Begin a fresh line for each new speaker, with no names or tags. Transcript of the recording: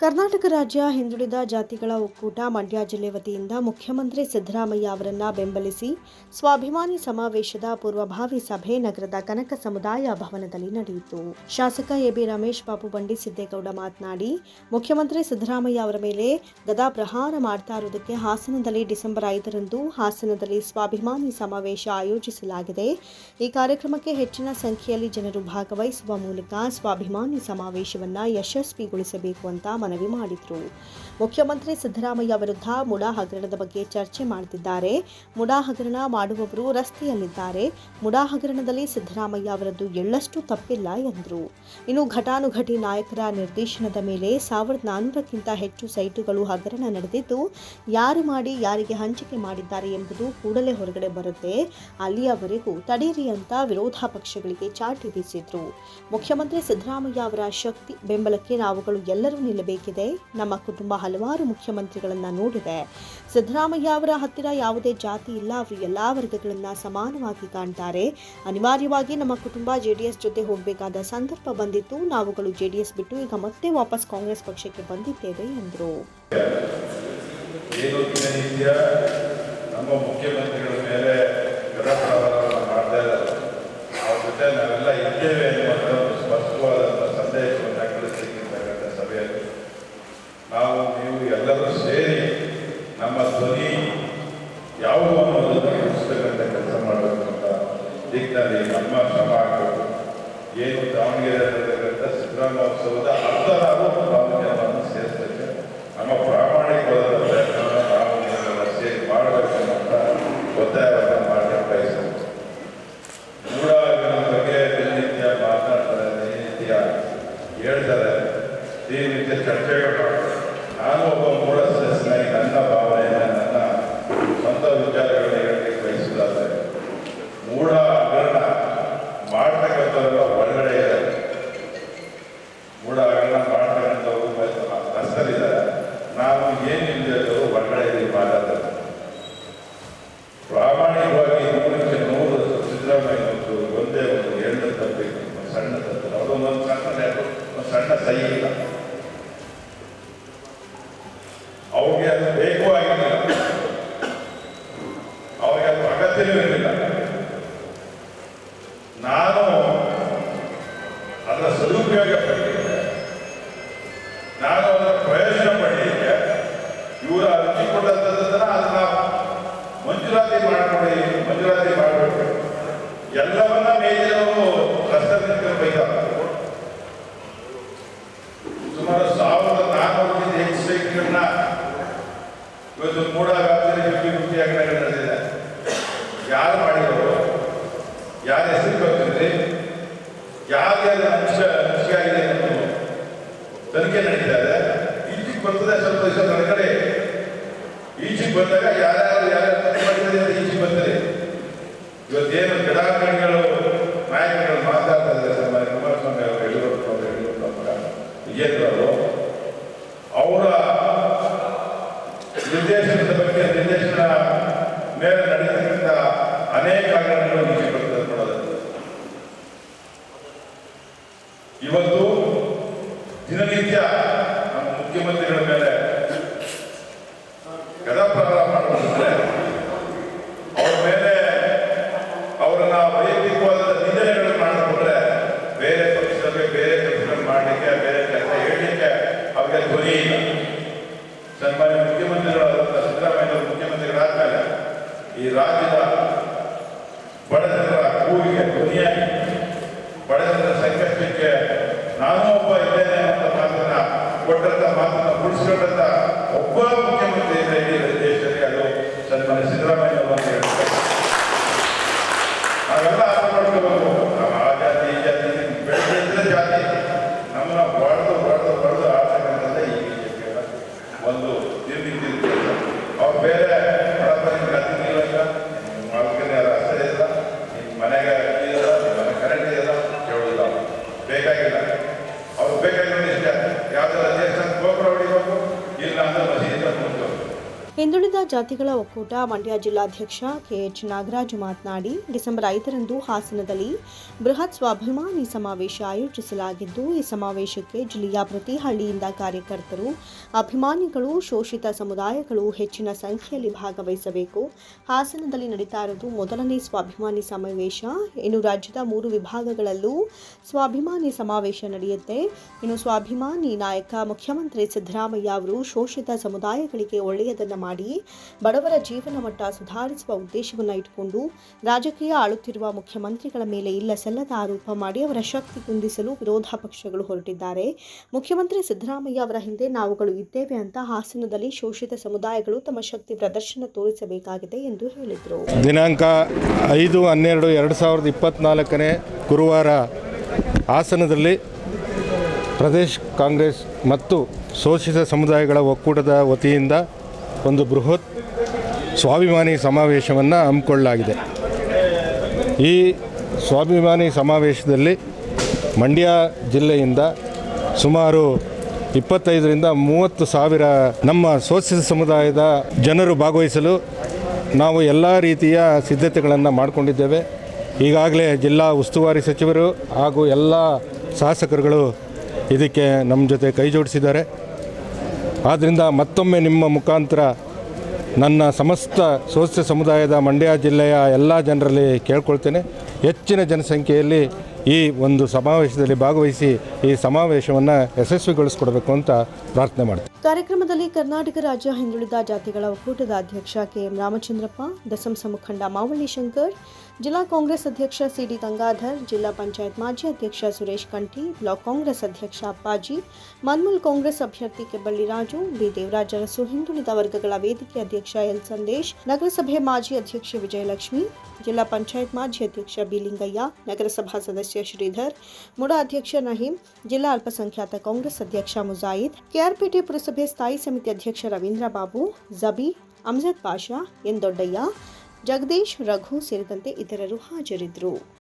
ಕರ್ನಾಟಕ ರಾಜ್ಯ ಹಿಂದುಳಿದ ಜಾತಿಗಳ ಒಕ್ಕೂಟ ಮಂಡ್ಯ ಜಿಲ್ಲೆ ವತಿಯಿಂದ ಮುಖ್ಯಮಂತ್ರಿ ಸಿದ್ದರಾಮಯ್ಯ ಅವರನ್ನು ಬೆಂಬಲಿಸಿ ಸ್ವಾಭಿಮಾನಿ ಸಮಾವೇಶದ ಪೂರ್ವಭಾವಿ ಸಭೆ ನಗರದ ಕನಕ ಸಮುದಾಯ ಭವನದಲ್ಲಿ ನಡೆಯಿತು. ಶಾಸಕ ಎಬಿ ರಮೇಶ್ ಬಾಬು ಬಂಡಿ ಸಿದ್ದೇಗೌಡ ಮಾತನಾಡಿ, ಮುಖ್ಯಮಂತ್ರಿ ಸಿದ್ದರಾಮಯ್ಯ ಅವರ ಮೇಲೆ ಗದಾ ಪ್ರಹಾರ ಮಾಡ್ತಾ ಇರುವುದಕ್ಕೆ ಹಾಸನದಲ್ಲಿ ಡಿಸೆಂಬರ್ ಐದರಂದು ಹಾಸನದಲ್ಲಿ ಸ್ವಾಭಿಮಾನಿ ಸಮಾವೇಶ ಆಯೋಜಿಸಲಾಗಿದೆ. ಈ ಕಾರ್ಯಕ್ರಮಕ್ಕೆ ಹೆಚ್ಚಿನ ಸಂಖ್ಯೆಯಲ್ಲಿ ಜನರು ಭಾಗವಹಿಸುವ ಮೂಲಕ ಸ್ವಾಭಿಮಾನಿ ಸಮಾವೇಶವನ್ನು ಯಶಸ್ವಿಗೊಳಿಸಬೇಕು ಅಂತ ಮನವಿ ಮಾಡಿದರು. ಮುಖ್ಯಮಂತ್ರಿ ಸಿದ್ದರಾಮಯ್ಯ ವಿರುದ್ಧ ಮುಡಾ ಹಗರಣದ ಬಗ್ಗೆ ಚರ್ಚೆ ಮಾಡುತ್ತಿದ್ದಾರೆ ಮುಡಾ ಹಗರಣ ಮಾಡುವವರು ರಸ್ತೆಯಲ್ಲಿದ್ದಾರೆ. ಮುಡಾ ಹಗರಣದಲ್ಲಿ ಸಿದ್ದರಾಮಯ್ಯ ಅವರದ್ದು ಎಳ್ಳಷ್ಟು ತಪ್ಪಿಲ್ಲ ಎಂದರು. ಇನ್ನು ಘಟಾನುಘಟಿ ನಾಯಕರ ನಿರ್ದೇಶನದ ಮೇಲೆ ಸಾವಿರದ ನಾನ್ನೂರಕ್ಕಿಂತ ಹೆಚ್ಚು ಸೈಟುಗಳು ಹಗರಣ ನಡೆದಿದ್ದು, ಯಾರು ಮಾಡಿ ಯಾರಿಗೆ ಹಂಚಿಕೆ ಮಾಡಿದ್ದಾರೆ ಎಂಬುದು ಕೂಡಲೇ ಹೊರಗಡೆ ಬರುತ್ತೆ. ಅಲ್ಲಿಯವರೆಗೂ ತಡೀರಿ ಅಂತ ವಿರೋಧ ಪಕ್ಷಗಳಿಗೆ ಚಾಟಿ ಬೀಸಿದ್ರು. ಮುಖ್ಯಮಂತ್ರಿ ಸಿದ್ದರಾಮಯ್ಯ ಅವರ ಶಕ್ತಿ ಬೆಂಬಲಕ್ಕೆ ನಾವುಗಳು ಎಲ್ಲರೂ ನಿಲ್ಲಬೇಕಿದೆ ನಮ್ಮ ಕುಟುಂಬ ಹಲವಾರು ಮುಖ್ಯಮಂತ್ರಿಗಳನ್ನ ನೋಡಿದೆ. ಸಿದ್ದರಾಮಯ್ಯ ಅವರ ಹತ್ತಿರ ಯಾವುದೇ ಜಾತಿ ಇಲ್ಲ. ಅವರು ಎಲ್ಲಾ ವರ್ಗಗಳನ್ನ ಸಮಾನವಾಗಿ ಕಾಣ್ತಾರೆ. ಅನಿವಾರ್ಯವಾಗಿ ನಮ್ಮ ಕುಟುಂಬ ಜೆಡಿಎಸ್ ಜೊತೆ ಹೋಗಬೇಕಾದ ಸಂದರ್ಭ ಬಂದಿತ್ತು. ನಾವುಗಳು ಜೆಡಿಎಸ್ ಬಿಟ್ಟು ಈಗ ಮತ್ತೆ ವಾಪಸ್ ಕಾಂಗ್ರೆಸ್ ಪಕ್ಷಕ್ಕೆ ಬಂದಿದ್ದೇವೆ ಎಂದರು
ಏನು ದಿನನಿತ್ಯ ನಮ್ಮ ಮುಖ್ಯಮಂತ್ರಿಗಳ ಮೇಲೆ ಗದಪ್ರಹಾರವನ್ನು ಮಾಡ್ತಾ ಇದ್ದಾರೆ ಅವ್ರ ಜೊತೆ ನಾವೆಲ್ಲ ಇದ್ದೇವೆ ಎನ್ನುವಂಥ ಒಂದು ಸ್ಪಷ್ಟವಾದಂಥ ಸಂದೇಶವನ್ನು ಕಳಿಸಿರ್ತಕ್ಕಂಥ ಸಭೆಯಲ್ಲಿ ನಾವು ನೀವು ಎಲ್ಲರೂ ಸೇರಿ ನಮ್ಮ ಧ್ವನಿ ಯಾವುದು ಅನ್ನೋದನ್ನು ತಿಳಿಸ್ತಕ್ಕಂಥ ಕೆಲಸ ಮಾಡಬೇಕು ಅಂತ ದಿಕ್ಕಿನಲ್ಲಿ ನಮ್ಮ ಶ್ರಮ ಆಗಬೇಕು ಏನು ದಾವಣಗೆರೆ ಸಿದ್ದರಾಮೋತ್ಸವದ ಅರ್ಧ ನಾವು ಪ್ರಾಮುಖ್ಯವನ್ನು ಸೇರಿಸ್ತೇವೆ ನಮ್ಮ ಪ್ರಾಮಾಣಿಕವಾದ ಪ್ರಯತ್ನವನ್ನು ನಾವು ಸೇರಿ ಮಾಡಬೇಕು ಅಂತ ಒತ್ತಾಯವನ್ನು ಮಾಡಿ ಬಯಸ್ತೇವೆ ಮೂಢಾಗಮನ ಬಗ್ಗೆ ದಿನನಿತ್ಯ ಮಾತನಾಡ್ತಾರೆ ದಿನನಿತ್ಯ ಹೇಳ್ತಾರೆ, ದಿನನಿತ್ಯ ಚರ್ಚೆಗಳು ನಾನು ಒಬ್ಬ ಮೂಢ ಹಗರಣ ಮಾಡ್ತಕ್ಕಂಥವ್ರು ರಸ್ತರಿದ್ದಾರೆ ನಾವು ಏನಿಲ್ಲದೆ ಹೊರಗಡೆ ಮಾತಾಡ್ತಾರೆ ಪ್ರಾಮಾಣಿಕವಾಗಿ ನೂರಕ್ಕೆ ನೂರು ಸಿದ್ದರಾಮಯ್ಯ ಒಂದು ಒಂದೇ ಒಂದು ಎರಡು ತಪ್ಪಬೇಕು ಒಂದು ಸಣ್ಣ ತಪ್ಪು. ಅದೊಂದೊಂದು ಸಣ್ಣ ಯಾಕೋ ಒಂದು ಸಣ್ಣ ಸಹಿ ಇಲ್ಲ. ಅವ್ರಿಗೆ ಅದು ಬೇಕು ಆಗಿಲ್ಲ. ಅವ್ರಿಗೆ ಅದು ಅಗತ್ಯವೂ ಇರಲಿಲ್ಲ. ನಾನು ಅದರ ಸದುಪಯೋಗ ನಾನು ಅದರ ಪ್ರಯೋಜನ ಪಡಲಿಕ್ಕೆ ಇವರ ಅರ್ಜಿ ಕೊಟ್ಟಂಥದ್ದನ್ನ ಅದನ್ನ ಮಂಜೂರಾತಿ ಮಾಡಿಕೊಡಿ, ಮಂಜೂರಾತಿ ಮಾಡಬೇಕು ಎಲ್ಲವನ್ನ ಮೇಲಿನವರು ಕಷ್ಟದಿಂದ ಬೈತಾರೆ ಸುಮಾರು ಸಾವಿರದ ನಾಲ್ಕು ಹೆಚ್ಚು ಸೈಟ್ಗಳನ್ನ ಇವತ್ತು ಮೂಡ ವ್ಯಾಪ್ತಿಯಲ್ಲಿ ಫಿಫ್ಟಿ ಫಿಫ್ಟಿ ಅಂಗಡಿಗಳು ನಡೆದಿದೆ. ಯಾರು ಮಾಡಿರೋರು? ಯಾರ ಹೆಸರು ಗೊತ್ತಿದೆ ಯಾರಿಗೆ ಅಂಶ ಅಂಶ ಬರ್ತದೆ, ಸ್ವಲ್ಪ ದಿವಸ ಹೊರಗಡೆ ಈಚೆಗೆ ಬಂದಾಗ ಯಾರ್ಯಾರು ಯಾರ್ಯಾರು ಈಚೆಗೆ ಬರ್ತದೆ ಇವತ್ತೇನು ಗಿಡಾಂಗಣಿಗಳು ನಾಯಕರುಗಳು ಮಾತಾಡ್ತಾ ಇದ್ದಾರೆ ಸನ್ಮಾನ್ಯ ಕುಮಾರಸ್ವಾಮಿ ಅವರು ಯಡಿಯೂರಪ್ಪ ಅವರು ಯಡಿಯೂರಪ್ಪ ವಿಜೇಂದ್ರ ಅವರು ಅವರ ನಿರ್ದೇಶನದ ಬಗ್ಗೆ ನಿರ್ದೇಶನ ಮೇಲೆ ನಡೆಯತಕ್ಕಂಥ ಅನೇಕ ಹಗರಣಗಳು ಈಚೆ ಬರ್ತದೆ ಇವತ್ತು ದಿನನಿತ್ಯ ಮುಖ್ಯಮಂತ್ರಿಗಳ ಮೇಲೆ ಗದಪ್ರಹಾರ ಮಾಡುವಂದ್ರೆ ಅವ್ರ ಮೇಲೆ ಅವರನ್ನ ವೈಯಕ್ತಿಕವಾದ ನಿಂದನೆಗಳು ಮಾಡಿಕೊಂಡ್ರೆ ಬೇರೆ ಪಕ್ಷದಲ್ಲಿ ಬೇರೆ ಕೆಲಸಗಳು ಮಾಡಲಿಕ್ಕೆ, ಬೇರೆ ಕೆಲಸ ಹೇಳಲಿಕ್ಕೆ ಅವ್ರಿಗೆ ಧ್ವನಿ ಇಲ್ಲ. ಸನ್ಮಾನ್ಯ ಮುಖ್ಯಮಂತ್ರಿಗಳಾದಂಥ ಸಿದ್ದರಾಮಯ್ಯ ಮುಖ್ಯಮಂತ್ರಿಗಳಾದ್ಮೇಲೆ ಈ ರಾಜ್ಯದ ಬಡಜನರ ಕೂಗಿಗೆ ಧ್ವನಿಯಾಗಿ ಬಡಜನರ ಸಂಕಷ್ಟಕ್ಕೆ ನಾನು ಒಬ್ಬ ಇದ್ದೇನೆ ಅಂತ ಮಾತನ್ನ ಕೊಟ್ಟಂತ ಮಾತನ್ನು ಉಳಿಸ್ಕೊಂಡಂತ ಒಬ್ಬ ಮುಖ್ಯಮಂತ್ರಿ ಇದೆ ಇಡೀ ದೇಶದಲ್ಲಿ ಅದು ಸನ್ಮಾನ್ಯ ಸಿದ್ದರಾಮಯ್ಯ ಅವರು ಹೇಳ್ತಾರೆ. ನಾವೆಲ್ಲ ಅರ್ಥ ಮಾಡ್ಕೋಬೇಕು ಆ ಜಾತಿ, ಈ ಜಾತಿ ಬೆಳೆದ ಜಾತಿ ನಮ್ಮನ್ನ
ಹಿಂದುಳಿದ ಜಾತಿಗಳ ಒಕ್ಕೂಟ ಮಂಡ್ಯ ಜಿಲ್ಲಾಧ್ಯಕ್ಷ ಕೆಎಚ್ ನಾಗರಾಜು ಮಾತನಾಡಿ, ಡಿಸೆಂಬರ್ ಐದರಂದು ಹಾಸನದಲ್ಲಿ ಬೃಹತ್ ಸ್ವಾಭಿಮಾನಿ ಸಮಾವೇಶ ಆಯೋಜಿಸಲಾಗಿದ್ದು, ಈ ಸಮಾವೇಶಕ್ಕೆ ಜಿಲ್ಲೆಯ ಪ್ರತಿ ಹಳ್ಳಿಯಿಂದ ಕಾರ್ಯಕರ್ತರು, ಅಭಿಮಾನಿಗಳು, ಶೋಷಿತ ಸಮುದಾಯಗಳು ಹೆಚ್ಚಿನ ಸಂಖ್ಯೆಯಲ್ಲಿ ಭಾಗವಹಿಸಬೇಕು. ಹಾಸನದಲ್ಲಿ ನಡೀತಾ ಇರೋದು ಮೊದಲನೇ ಸ್ವಾಭಿಮಾನಿ ಸಮಾವೇಶ. ಇನ್ನು ರಾಜ್ಯದ ಮೂರು ವಿಭಾಗಗಳಲ್ಲೂ ಸ್ವಾಭಿಮಾನಿ ಸಮಾವೇಶ ನಡೆಯುತ್ತೆ. ಇನ್ನು ಸ್ವಾಭಿಮಾನಿ ನಾಯಕ ಮುಖ್ಯಮಂತ್ರಿ ಸಿದ್ದರಾಮಯ್ಯ ಅವರು ಶೋಷಿತ ಸಮುದಾಯಗಳಿಗೆ ಒಳ್ಳೆಯದನ್ನು ಮಾಡಿ ಬಡವರ ಜೀವನ ಮಟ್ಟ ಸುಧಾರಿಸುವ ಉದ್ದೇಶವನ್ನು ಇಟ್ಟುಕೊಂಡು ರಾಜಕೀಯ ಆಳುತ್ತಿರುವ ಮುಖ್ಯಮಂತ್ರಿಗಳ ಮೇಲೆ ಇಲ್ಲ ಸಲ್ಲದ ಆರೋಪ ಮಾಡಿ ಅವರ ಶಕ್ತಿ ಕುಂದಿಸಲು ವಿರೋಧ ಪಕ್ಷಗಳು ಹೊರಟಿದ್ದಾರೆ. ಮುಖ್ಯಮಂತ್ರಿ ಸಿದ್ದರಾಮಯ್ಯ ಅವರ ಹಿಂದೆ ನಾವುಗಳು ಇದ್ದೇವೆ ಅಂತ ಹಾಸನದಲ್ಲಿ ಶೋಷಿತ ಸಮುದಾಯಗಳು ತಮ್ಮ ಶಕ್ತಿ ಪ್ರದರ್ಶನ ತೋರಿಸಬೇಕಾಗಿದೆ ಎಂದು ಹೇಳಿದರು.
ದಿನಾಂಕ ಐದು ಹನ್ನೆರಡು ಎರಡು ಸಾವಿರದ ಇಪ್ಪತ್ನಾಲ್ಕನೇ ಗುರುವಾರ ಹಾಸನದಲ್ಲಿ ಪ್ರದೇಶ್ ಕಾಂಗ್ರೆಸ್ ಮತ್ತು ಶೋಷಿತ ಸಮುದಾಯಗಳ ಒಕ್ಕೂಟದ ವತಿಯಿಂದ ಒಂದು ಬೃಹತ್ ಸ್ವಾಭಿಮಾನಿ ಸಮಾವೇಶವನ್ನು ಹಮ್ಮಿಕೊಳ್ಳಲಾಗಿದೆ. ಈ ಸ್ವಾಭಿಮಾನಿ ಸಮಾವೇಶದಲ್ಲಿ ಮಂಡ್ಯ ಜಿಲ್ಲೆಯಿಂದ ಸುಮಾರು ಇಪ್ಪತ್ತೈದರಿಂದ ಮೂವತ್ತು ಸಾವಿರ ನಮ್ಮ ಶೋಷಿತ ಸಮುದಾಯದ ಜನರು ಭಾಗವಹಿಸಲು ನಾವು ಎಲ್ಲ ರೀತಿಯ ಸಿದ್ಧತೆಗಳನ್ನು ಮಾಡಿಕೊಂಡಿದ್ದೇವೆ. ಈಗಾಗಲೇ ಜಿಲ್ಲಾ ಉಸ್ತುವಾರಿ ಸಚಿವರು ಹಾಗೂ ಎಲ್ಲ ಶಾಸಕರುಗಳು ಇದಕ್ಕೆ ನಮ್ಮ ಜೊತೆ ಕೈ ಜೋಡಿಸಿದ್ದಾರೆ ಆದ್ದರಿಂದ ಮತ್ತೊಮ್ಮೆ ನಿಮ್ಮ ಮುಖಾಂತರ ನನ್ನ ಸಮಸ್ತ ಸೋಸ್ಯ ಸಮುದಾಯದ ಮಂಡ್ಯ ಜಿಲ್ಲೆಯ ಎಲ್ಲ ಜನರಲ್ಲಿ ಕೇಳ್ಕೊಳ್ತೇನೆ. ಹೆಚ್ಚಿನ ಜನಸಂಖ್ಯೆಯಲ್ಲಿ ಈ ಒಂದು ಸಮಾವೇಶದಲ್ಲಿ ಭಾಗವಹಿಸಿ ಈ ಸಮಾವೇಶವನ್ನು ಯಶಸ್ವಿಗೊಳಿಸಿಕೊಡಬೇಕು ಅಂತ ಪ್ರಾರ್ಥನೆ ಮಾಡ್ತೀನಿ.
ಕಾರ್ಯಕ್ರಮದಲ್ಲಿ ಕರ್ನಾಟಕ ರಾಜ್ಯ ಹಿಂದುಳಿದ ಜಾತಿಗಳ ಒಕ್ಕೂಟದ ಅಧ್ಯಕ್ಷ ಕೆಎಂ ರಾಮಚಂದ್ರಪ್ಪ ದಸಂಸ ಮುಖಂಡ ಮಾವಳ್ಳಿ ಶಂಕರ್ ಜಿಲ್ಲಾ ಕಾಂಗ್ರೆಸ್ ಅಧ್ಯಕ್ಷ ಸಿಡಿ ಗಂಗಾಧರ್ ಜಿಲ್ಲಾ ಪಂಚಾಯತ್ ಮಾಜಿ ಅಧ್ಯಕ್ಷ ಸುರೇಶ್ ಕಂಠಿ ಬ್ಲಾಕ್ ಕಾಂಗ್ರೆಸ್ ಅಧ್ಯಕ್ಷ ಅಪ್ಪಾಜಿ ಮನ್ಮೂಲ್ ಕಾಂಗ್ರೆಸ್ ಅಭ್ಯರ್ಥಿ ಕೆಬ್ಬಳ್ಳಿ ರಾಜು ಬಿ ದೇವರಾಜ ಅರಸು ಹಿಂದುಳಿದ ವರ್ಗಗಳ ವೇದಿಕೆ ಅಧ್ಯಕ್ಷ ಎಲ್ ಸಂದೇಶ್ ನಗರಸಭೆ ಮಾಜಿ ಅಧ್ಯಕ್ಷೆ ವಿಜಯಲಕ್ಷ್ಮಿ ಜಿಲ್ಲಾ ಪಂಚಾಯತ್ ಮಾಜಿ ಅಧ್ಯಕ್ಷ ಬಿ ಲಿಂಗಯ್ಯ ನಗರಸಭಾ ಸದಸ್ಯ ಶ್ರೀಧರ್ ಮುಡಾ ಅಧ್ಯಕ್ಷ ನಹೀಂ ಜಿಲ್ಲಾ ಅಲ್ಪಸಂಖ್ಯಾತ ಕಾಂಗ್ರೆಸ್ ಅಧ್ಯಕ್ಷ ಮುಜಾಯಿದ್ ಕೆಆರ್ಪೇಟೆ ಪುರಸಭೆ ಸ್ಥಾಯಿ ಸಮಿತಿ ಅಧ್ಯಕ್ಷ ರವೀಂದ್ರ ಬಾಬು ಜಬಿ ಅಮ್ಜದ್ ಪಾಷಾ ಎನ್ ದೊಡ್ಡಯ್ಯ ಜಗದೀಶ್ ರಘು ಸೇರಿದಂತೆ ಇತರರು ಹಾಜರಿದ್ದರು.